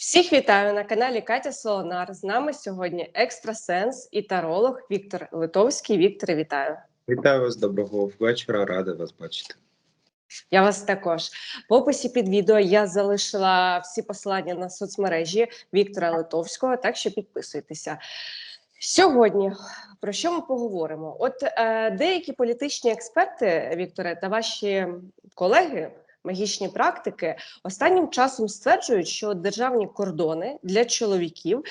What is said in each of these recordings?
Всіх вітаю на каналі Катя Солонар. З нами сьогодні екстрасенс і таролог Віктор Литовський. Вікторе, вітаю. Вітаю вас, доброго вечора, рада вас бачити. Я вас також в описі під відео я залишила всі посилання на соцмережі Віктора Литовського, так що підписуйтеся. Сьогодні про що ми поговоримо? От е, деякі політичні експерти, Вікторе, та ваші колеги, магічні практики, останнім часом стверджують, що державні кордони для чоловіків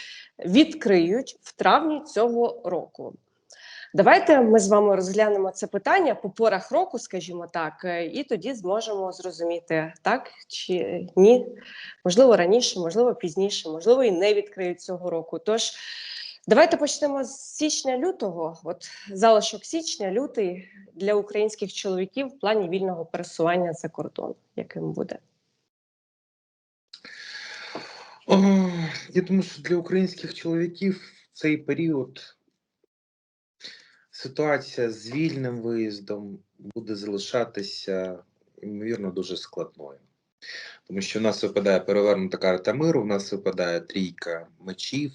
відкриють в травні цього року. Давайте ми з вами розглянемо це питання по порах року, скажімо так, е, і тоді зможемо зрозуміти, так чи ні. Можливо, раніше, можливо, пізніше, можливо, і не відкриють цього року. Тож давайте почнемо з січня-лютого. От залишок січня, лютий для українських чоловіків в плані вільного пересування за кордон, яким буде. О, я думаю, що для українських чоловіків цей період ситуація з вільним виїздом буде залишатися, ймовірно, дуже складною. Тому що в нас випадає перевернута карта миру, в нас випадає трійка мечів,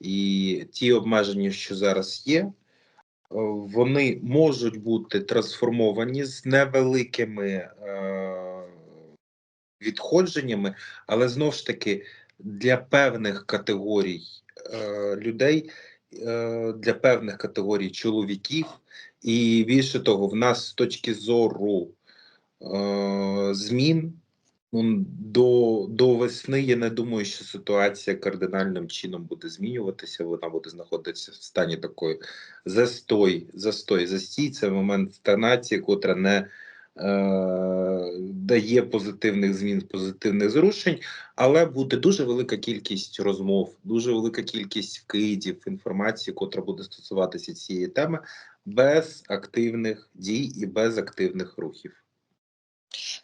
і ті обмеження, що зараз є, е, вони можуть бути трансформовані з невеликими е, відходженнями, але знову ж таки для певних категорій е, людей, е, для певних категорій чоловіків, і більше того, в нас з точки зору е, змін до, до весни я не думаю, що ситуація кардинальним чином буде змінюватися. Вона буде знаходитися в стані такої застой, застой, застій. Це момент стагнації, котра не е, дає позитивних змін, позитивних зрушень, але буде дуже велика кількість розмов, дуже велика кількість вкидів, інформації, котра буде стосуватися цієї теми, без активних дій і без активних рухів.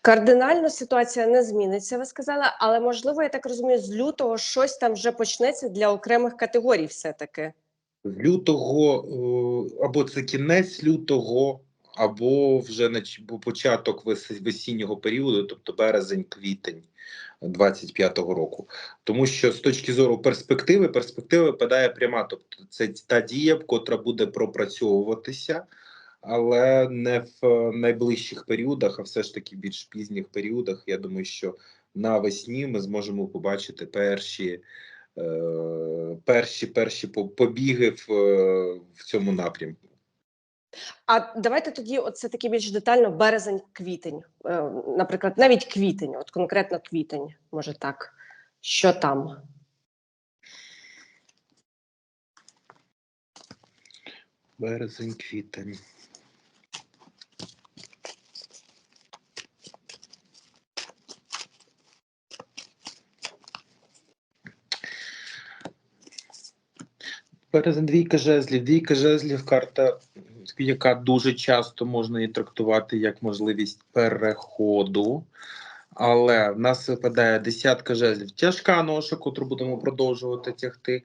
Кардинально ситуація не зміниться, ви сказали, але можливо, я так розумію, з лютого щось там вже почнеться для окремих категорій, все-таки. З лютого е, або це кінець лютого, або вже бо початок вес- весіннього періоду, тобто березень, квітень 25-го року. Тому що з точки зору перспективи, перспектива випадає пряма. Тобто це та дія, котра буде пропрацьовуватися, але не в найближчих періодах, а все ж таки більш пізніх періодах. Я думаю, що навесні ми зможемо побачити перші. е, Перші перші побіги в, е, в цьому напрямку. А давайте тоді, от це таки більш детально березень-квітень. Е, наприклад, навіть квітень, от конкретно квітень, може так. Що там? Березень, квітень. Березень двійка жезлів. Двійка жезлів карта, яка дуже часто можна її трактувати як можливість переходу. Але в нас випадає десятка жезлів. Тяжка ноша, котру будемо продовжувати тягти.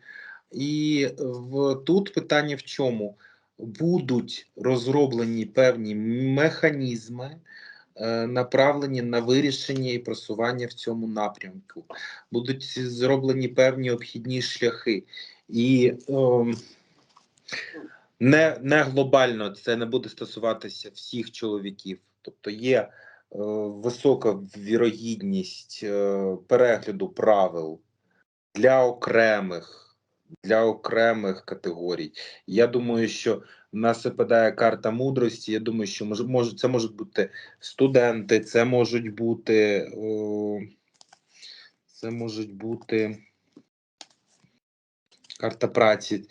І в тут питання в чому? Будуть розроблені певні механізми, е, направлені на вирішення і просування в цьому напрямку. Будуть зроблені певні обхідні шляхи. І ем, не, не глобально це не буде стосуватися всіх чоловіків. Тобто є е, висока вірогідність е, перегляду правил для окремих для окремих категорій. Я думаю, що в нас випадає карта мудрості. Я думаю, що може, може це можуть бути студенти, це можуть бути о, це можуть бути карта праці.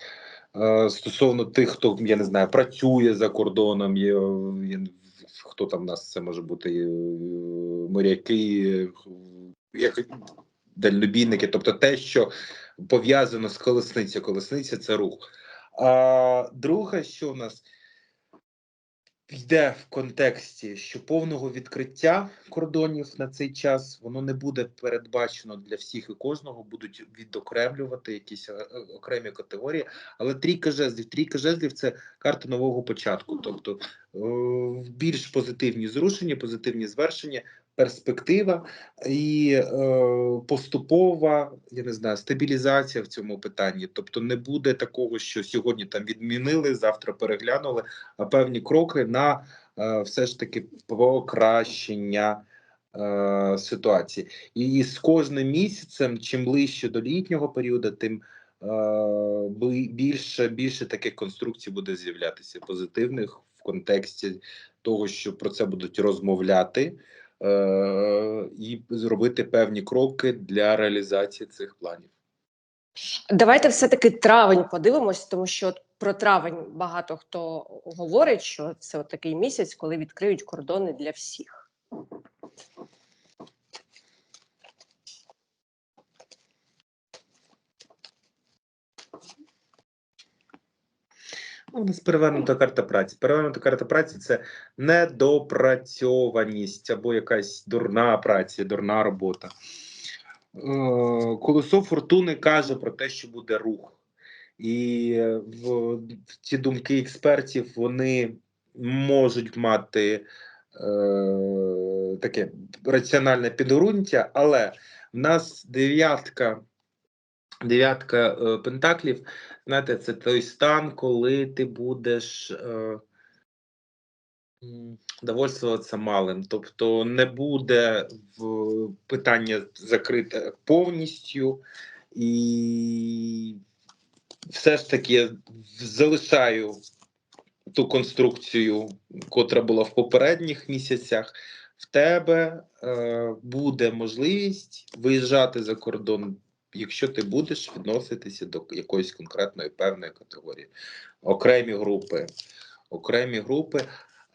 Е, Стосовно тих, хто я не знаю, працює за кордоном, є, є хто там в нас це може бути е, моряки, як дальнобійники, тобто те, що пов'язано з колесницею. Колесниця це рух. А друге, що в нас йде в контексті, що повного відкриття кордонів на цей час воно не буде передбачено для всіх і кожного, будуть відокремлювати якісь е, е, окремі категорії. Але трійка жезлів, трійка жезлів це карта нового початку, тобто е, більш позитивні зрушення, позитивні звершення, перспектива і е, поступова, я не знаю, стабілізація в цьому питанні. Тобто не буде такого, що сьогодні там відмінили, завтра переглянули, а певні кроки на е, все ж таки покращення е, ситуації. І з кожним місяцем, чим ближче до літнього періоду, тим більше, більше таких конструкцій буде з'являтися позитивних в контексті того, що про це будуть розмовляти і зробити певні кроки для реалізації цих планів. Давайте все-таки травень подивимось, тому що от про травень багато хто говорить, що це от такий місяць, коли відкриють кордони для всіх. У нас перевернута карта праці. Перевернута карта праці це недопрацьованість або якась дурна праця, дурна робота. Е, Колесо фортуни каже про те, що буде рух. І в ці думки експертів вони можуть мати е, таке раціональне підґрунтя, але в нас дев'ятка, дев'ятка е, пентаклів Знаєте, це той стан, коли ти будеш е, довольствуватися малим. Тобто не буде в питання закрите повністю, і все ж таки залишаю ту конструкцію, котра була в попередніх місяцях. В тебе е, буде можливість виїжджати за кордон якщо ти будеш відноситися до якоїсь конкретної певної категорії, окремі групи, окремі групи.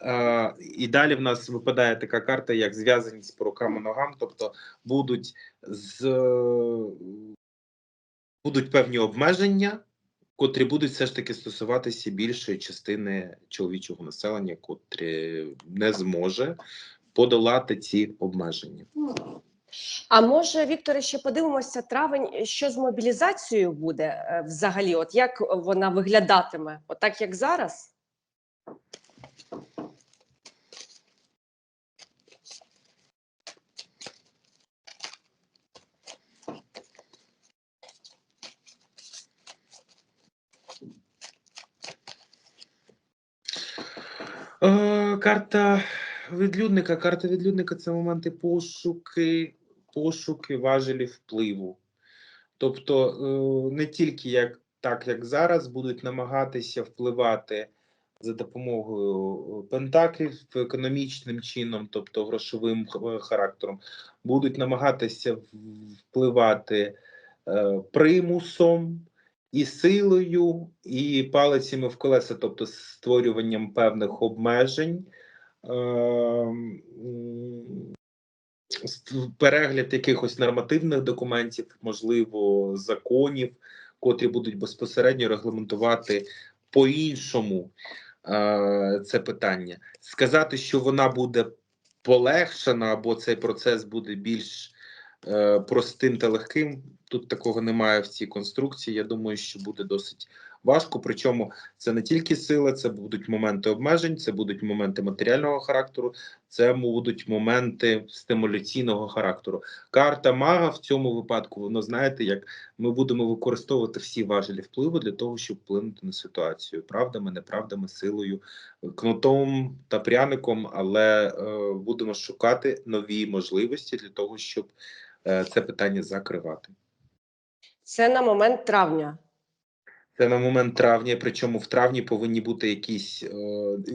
Е, і далі в нас випадає така карта, як зв'язаність по рукам і ногам, тобто будуть з будуть певні обмеження, котрі будуть все ж таки стосуватися більшої частини чоловічого населення, котрі не зможе подолати ці обмеження. А може, Вікторе, ще подивимося травень, що з мобілізацією буде е, взагалі? От як вона виглядатиме? Отак як зараз? Е, карта відлюдника. Карта відлюдника це моменти пошуки, пошуки важелів впливу. Тобто е, не тільки як так, як зараз, будуть намагатися впливати за допомогою пентаклів економічним чином, тобто грошовим характером, будуть намагатися впливати е, примусом і силою, і палицями в колеса, тобто створюванням певних обмежень. Перегляд якихось нормативних документів, можливо, законів, котрі будуть безпосередньо регламентувати по-іншому е, це питання. Сказати, що вона буде полегшена, або цей процес буде більш е, простим та легким. Тут такого немає в цій конструкції. Я думаю, що буде досить важко. Причому це не тільки сила, це будуть моменти обмежень, це будуть моменти матеріального характеру, це будуть моменти стимуляційного характеру. Карта мага в цьому випадку, воно знаєте, як ми будемо використовувати всі важелі впливу для того, щоб вплинути на ситуацію правдами, неправдами, силою, кнутом та пряником, але е, будемо шукати нові можливості для того, щоб е, це питання закривати. Це на момент травня. Це на момент травня, причому в травні повинні бути якісь е,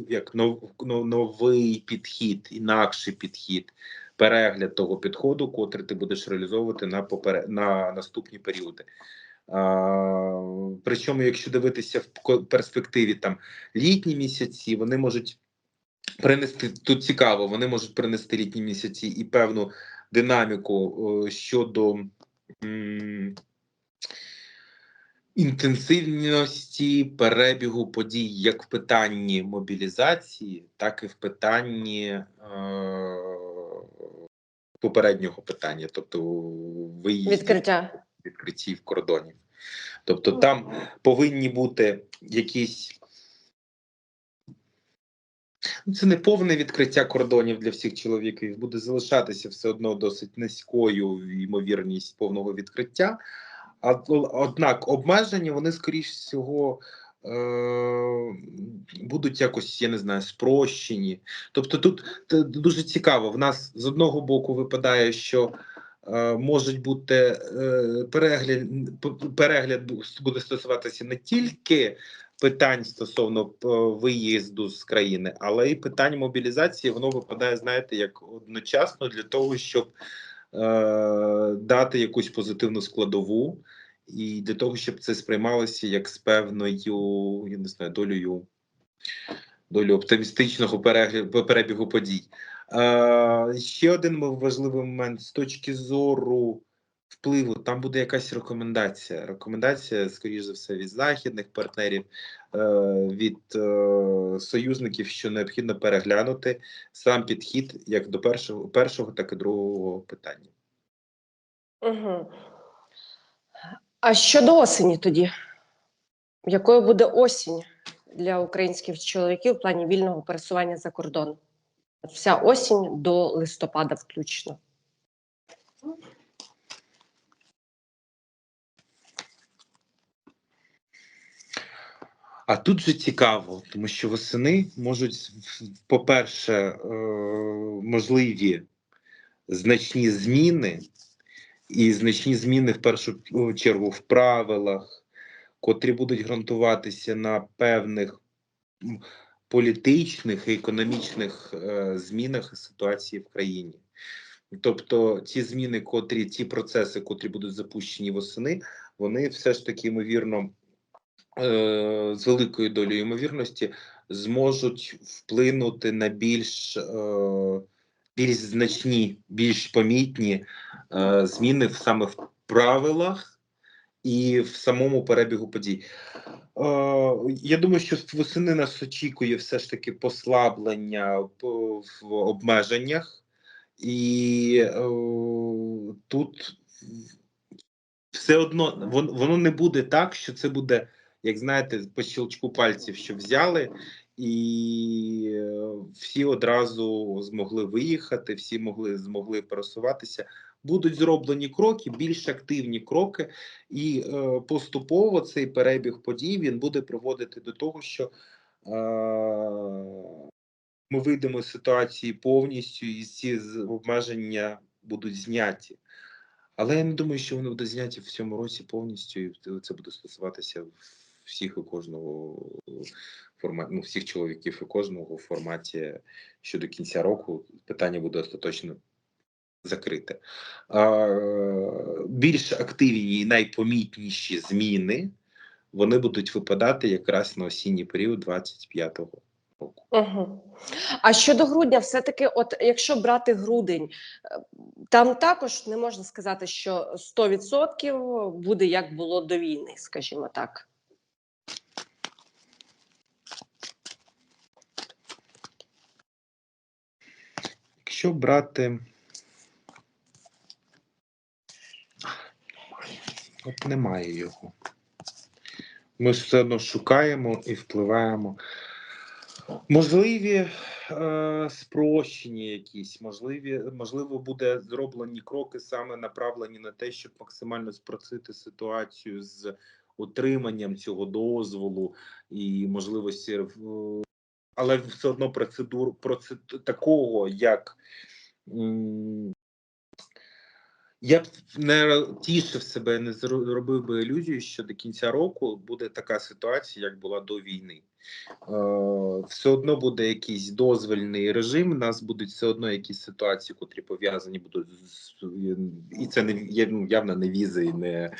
як нов, новий підхід, інакший підхід, перегляд того підходу, котрий ти будеш реалізовувати на попере, на наступні періоди. А, причому, якщо дивитися в перспективі там літні місяці, вони можуть принести тут цікаво, вони можуть принести літні місяці і певну динаміку е, щодо. Інтенсивності перебігу подій як в питанні мобілізації, так і в питанні е, попереднього питання, тобто виїзді Відкриття. відкриттів кордонів. Тобто там повинні бути якісь Ну, Це не повне відкриття кордонів для всіх чоловіків. Буде залишатися все одно досить низькою ймовірність повного відкриття. А, однак обмеження вони, скоріш всього, е, будуть якось, я не знаю, спрощені. Тобто, тут дуже цікаво. В нас з одного боку випадає, що е, можуть бути е, перегляд, перегляд буде стосуватися не тільки питань стосовно е, виїзду з країни, але й питань мобілізації. Воно випадає, знаєте, як одночасно для того, щоб е, дати якусь позитивну складову, і для того, щоб це сприймалося як з певною, я не знаю, долею, долею оптимістичного перебігу подій. Е, ще один важливий момент з точки зору впливу, там буде якась рекомендація. Рекомендація, скоріш за все, від західних партнерів, е, від е, союзників, що необхідно переглянути сам підхід як до першого, першого, так і другого питання. Угу. А щодо осені тоді? Якою буде осінь для українських чоловіків в плані вільного пересування за кордон? Вся осінь до листопада включно. А тут же цікаво, тому що восени можуть, по-перше, е, можливі значні зміни, і значні зміни в першу чергу в правилах, котрі будуть ґрунтуватися на певних політичних і економічних е, змінах ситуації в країні. Тобто ті зміни, котрі ті процеси, котрі будуть запущені восени, вони все ж таки ймовірно з великою долею ймовірності зможуть вплинути на більш, е, більш значні, більш помітні е, зміни в саме в правилах і в самому перебігу подій. Е, я думаю, що восени нас очікує все ж таки послаблення в обмеженнях, і е, тут все одно воно не буде так, що це буде, як знаєте, по щелчку пальців, що взяли, і е, всі одразу змогли виїхати, всі могли змогли пересуватися. Будуть зроблені кроки, більш активні кроки, і е, поступово цей перебіг подій він буде приводити до того, що е, ми вийдемо з ситуації повністю, і ці обмеження будуть зняті. Але я не думаю, що вони будуть зняті в цьому році повністю, і це буде стосуватися всіх і кожного форматі, ну, всіх чоловіків і кожного в форматі, що до кінця року питання буде остаточно закрите. А, більш активні і найпомітніші зміни вони будуть випадати якраз на осінній період 25-го року. Угу. А щодо грудня, все-таки, от якщо брати грудень, е, там також не можна сказати, що 100% буде як було до війни, скажімо так. Якщо брати. От немає його. Ми все одно шукаємо і впливаємо. Можливі е, спрощення якісь, можливі, можливо, буде зроблені кроки саме направлені на те, щоб максимально спростити ситуацію з отриманням цього дозволу і можливості в- але все одно процедур процед такого, як я б не тішив себе, не зробив би ілюзію, що до кінця року буде така ситуація, як була до війни. Е, все одно буде якийсь дозвольний режим. У нас будуть все одно якісь ситуації, котрі пов'язані будуть і це не ну, явно не візи, не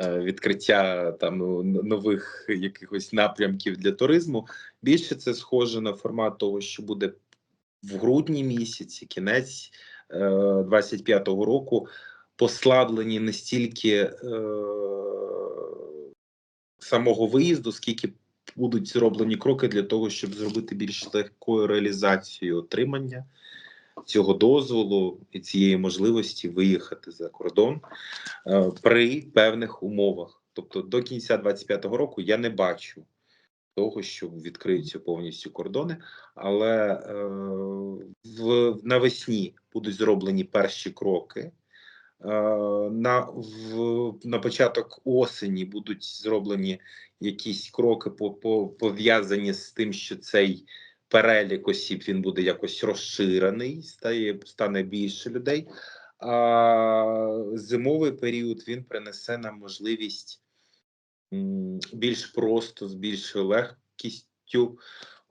е, відкриття там ну, нових якихось напрямків для туризму. Більше це схоже на формат того, що буде в грудні місяці, кінець е, 25-го року, послаблені не стільки е, самого виїзду, скільки будуть зроблені кроки для того, щоб зробити більш легкою реалізацію отримання цього дозволу і цієї можливості виїхати за кордон е, при певних умовах. Тобто до кінця 25-го року я не бачу того, що відкриються повністю кордони, але е, в навесні будуть зроблені перші кроки. Е, На, в, на початок осені будуть зроблені якісь кроки по, по, пов'язані з тим, що цей перелік осіб він буде якось розширений, стає, стане більше людей. А зимовий період він принесе нам можливість більш просто, з більшою легкістю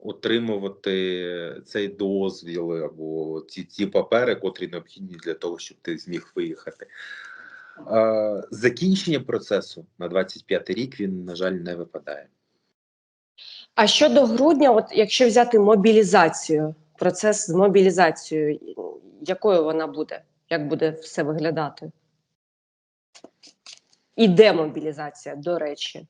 отримувати цей дозвіл або ці, ці папери, котрі необхідні для того, щоб ти зміг виїхати. Закінчення процесу на 25 рік він, на жаль, не випадає. А щодо грудня, от якщо взяти мобілізацію, процес з мобілізацією, якою вона буде? Як буде все виглядати? І демобілізація, до речі.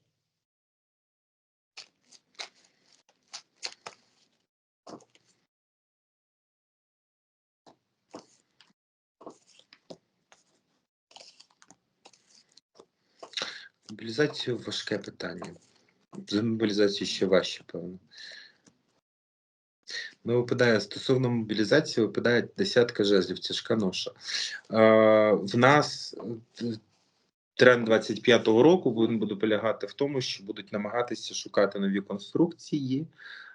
Мобілізація важке питання. За мобілізацію ще важче, певно. Ну, випадає стосовно мобілізації, випадає десятка жезлів, тяжка ноша. Е, в нас е, тренд 25-го року він буде полягати в тому, що будуть намагатися шукати нові конструкції.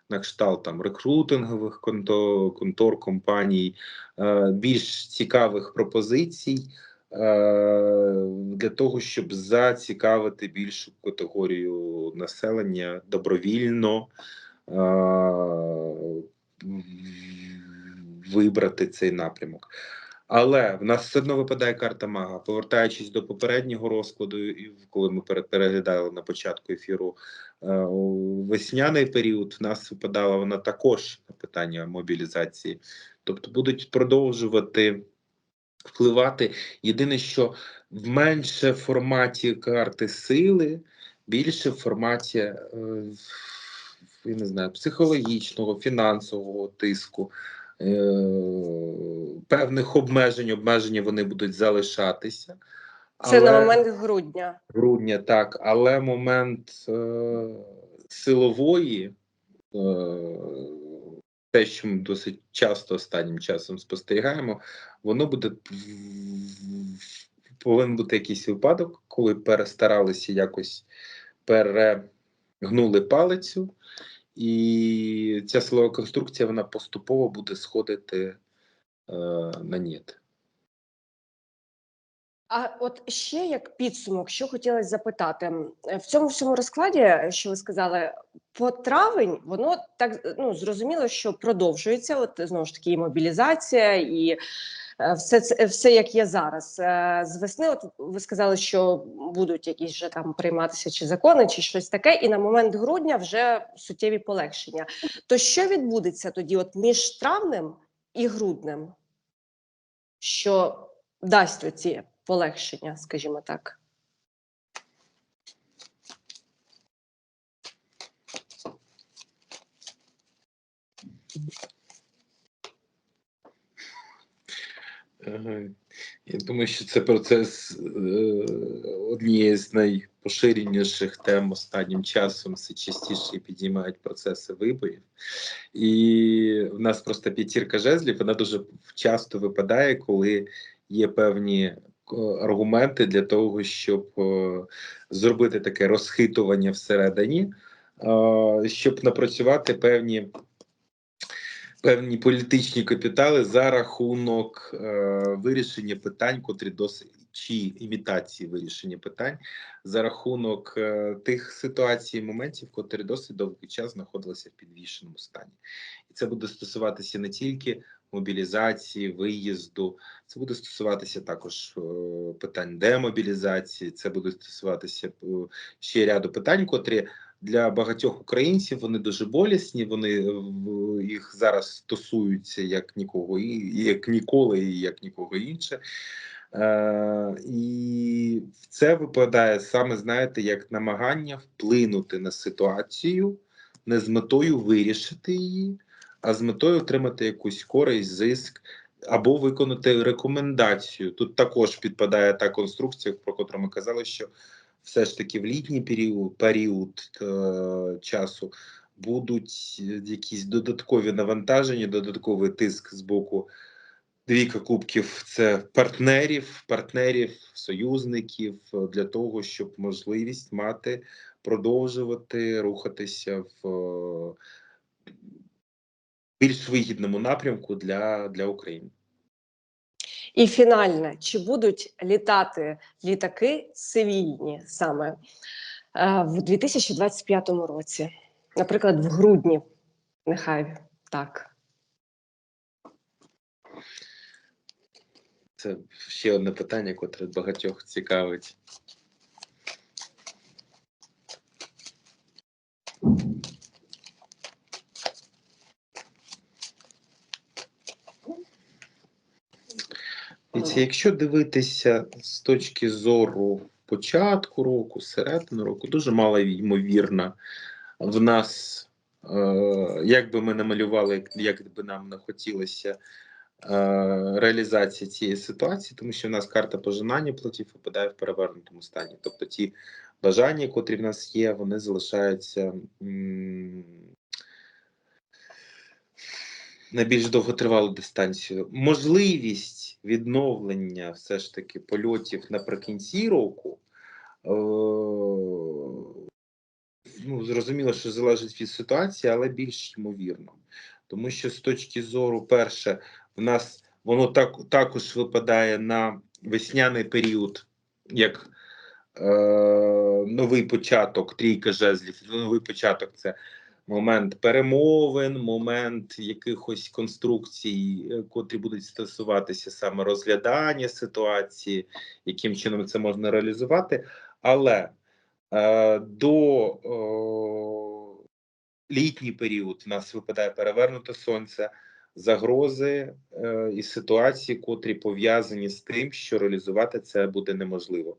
На кшталт там рекрутингових контор, контор компаній, е, більш цікавих пропозицій для того, щоб зацікавити більшу категорію населення добровільно е, вибрати цей напрямок. Але в нас все одно випадає карта мага. Повертаючись до попереднього розкладу, і коли ми пере- переглядали на початку ефіру е, весняний період, в нас випадала вона також на питання мобілізації. Тобто будуть продовжувати впливати. Єдине, що в менше форматі карти сили, більше в форматі е, я не знаю, психологічного, фінансового тиску. Е, певних обмежень, обмеження вони будуть залишатися. Це на момент грудня. грудня, так, але момент е, силової, е, те, що ми досить часто останнім часом спостерігаємо, воно буде повинен бути якийсь випадок, коли перестаралися якось перегнули палицю, і ця силова конструкція вона поступово буде сходити е, на ніт. А от ще як підсумок, що хотілося запитати Е, в цьому всьому розкладі, що ви сказали, по травень воно так ну зрозуміло, що продовжується. От знову ж таки, і мобілізація, і е, все це все як є зараз. Е, З весни, от ви сказали, що будуть якісь вже там прийматися чи закони, чи щось таке, і на момент грудня вже суттєві полегшення. То що відбудеться тоді, от між травнем і груднем? Що дасть оці полегшення, скажімо так. Е, Я думаю, що це процес е, однієї з найпоширеніших тем останнім часом. Все частіше підіймають процеси виборів. І в нас просто п'ятірка жезлів, вона дуже часто випадає, коли є певні аргументи для того, щоб е, зробити таке розхитування всередині, е, щоб напрацювати певні певні політичні капітали за рахунок е, вирішення питань, котрі досить чи імітації вирішення питань за рахунок е, тих ситуацій, моментів, котрі досить довгий час знаходилися в підвішеному стані, і це буде стосуватися не тільки мобілізації, виїзду, це буде стосуватися також е, питань демобілізації, це буде стосуватися е, ще ряду питань, котрі для багатьох українців вони дуже болісні. Вони в- їх зараз стосуються як нікого як ніколи, і як нікого інше. Е, і це випадає саме, знаєте, як намагання вплинути на ситуацію не з метою вирішити її, а з метою отримати якусь користь, зиск або виконати рекомендацію. Тут також підпадає та конструкція, про котру ми казали, що все ж таки в літній період, період е, часу будуть якісь додаткові навантаження, додатковий тиск з боку двійка кубків це партнерів, партнерів, союзників для того, щоб можливість мати продовжувати рухатися в більш вигідному напрямку для, для України. І фінальне, чи будуть літати літаки цивільні саме е, в 2025 році, наприклад, в грудні, нехай так. Це ще одне питання, котре багатьох цікавить. Якщо дивитися з точки зору початку року, середини року, дуже мало ймовірно в нас, е, як би ми намалювали, як би нам не хотілося е, реалізації цієї ситуації, тому що в нас карта пожинання платів випадає в перевернутому стані. Тобто ті бажання, котрі в нас є, вони залишаються на більш довготривалу дистанцію. Можливість відновлення все ж таки польотів наприкінці року. е, Ну, зрозуміло, що залежить від ситуації, але більш ймовірно. Тому що з точки зору, перше, в нас воно так, також випадає на весняний період, як е, новий початок, трійка жезлів. Новий початок це момент перемовин, момент якихось конструкцій, е, котрі будуть стосуватися саме розглядання ситуації, яким чином це можна реалізувати. Але е, до е, літній період у нас випадає перевернуте сонце, загрози е, і ситуації, котрі пов'язані з тим, що реалізувати це буде неможливо.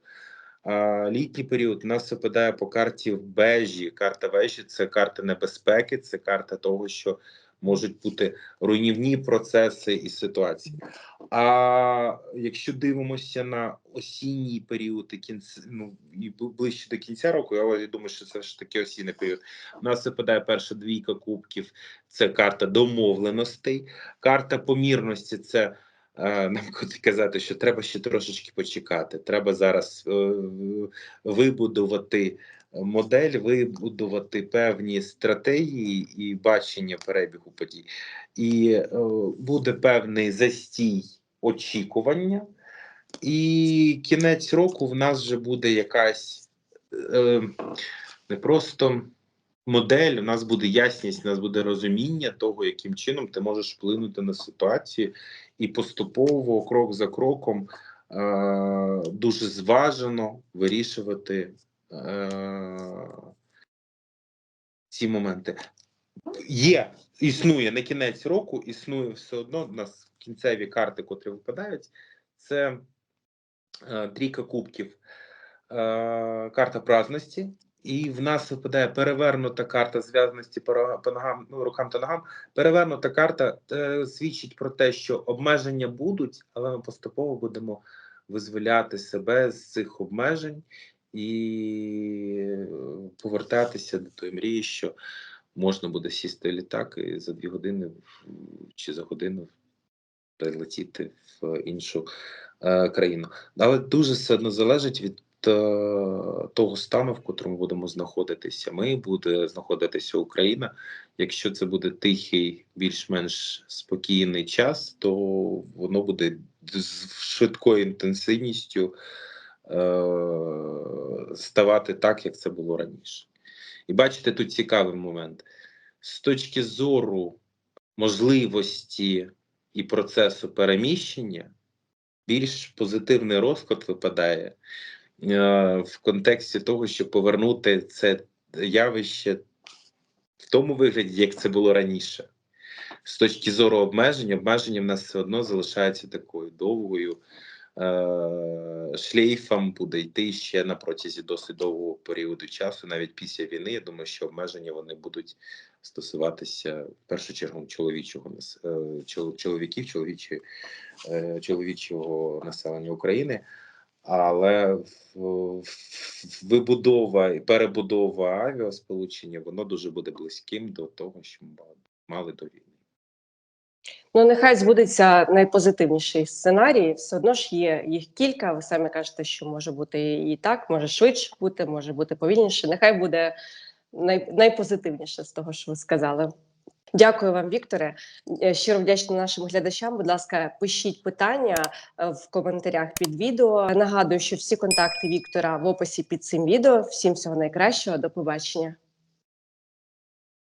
Літній період у нас випадає по карті в бежі. Карта вежі це карта небезпеки, це карта того, що можуть бути руйнівні процеси і ситуації. А якщо дивимося на осінній період і кінці, ну і ближче до кінця року, я думаю, що це ж таки осінній період. У нас випадає перша двійка кубків, це карта домовленостей, карта помірності це. Е, Нам казати, що треба ще трошечки почекати. Треба зараз е, вибудувати модель, вибудувати певні стратегії і бачення перебігу подій. І е, буде певний застій очікування, і кінець року в нас вже буде якась не просто модель, у нас буде ясність, у нас буде розуміння того, яким чином ти можеш вплинути на ситуацію, і поступово, крок за кроком, е, дуже зважено вирішувати е, ці моменти. Є, існує на кінець року, існує все одно. У нас кінцеві карти, котрі випадають, це е, трійка кубків, е, карта праздності. І в нас випадає перевернута карта зв'язаності по, ногам, ну, рукам та ногам. Перевернута карта е, свідчить про те, що обмеження будуть, але ми поступово будемо визволяти себе з цих обмежень і е, повертатися до тої мрії, що можна буде сісти в літак і за дві години чи за годину прилетіти в іншу е, країну. Але дуже все одно залежить від того стану, в котрому будемо знаходитися. Ми буде знаходитися Україна. Якщо це буде тихий, більш-менш спокійний час, то воно буде з швидкою інтенсивністю е, ставати так, як це було раніше. І бачите, тут цікавий момент. З точки зору можливості і процесу переміщення, більш позитивний розклад випадає е, в контексті того, щоб повернути це явище в тому вигляді, як це було раніше. З точки зору обмежень, обмеження в нас все одно залишається такою довгою е, шлейфом буде йти ще на протязі досить довгого періоду часу, навіть після війни. Я думаю, що обмеження вони будуть стосуватися в першу чергу чоловічого е, чол- чоловіків, чоловічої, е, чоловічого населення України. Але вибудова і перебудова авіасполучення воно дуже буде близьким до того, що ми мали до війни. Ну, нехай збудеться найпозитивніший сценарій. Все одно ж є їх кілька. Ви самі кажете, що може бути і так, може швидше бути, може бути повільніше. Нехай буде най, найпозитивніше з того, що ви сказали. Дякую вам, Вікторе. Е, Щиро вдячна нашим глядачам. Будь ласка, пишіть питання е, в коментарях під відео. Нагадую, що всі контакти Віктора в описі під цим відео. Всім всього найкращого. До побачення.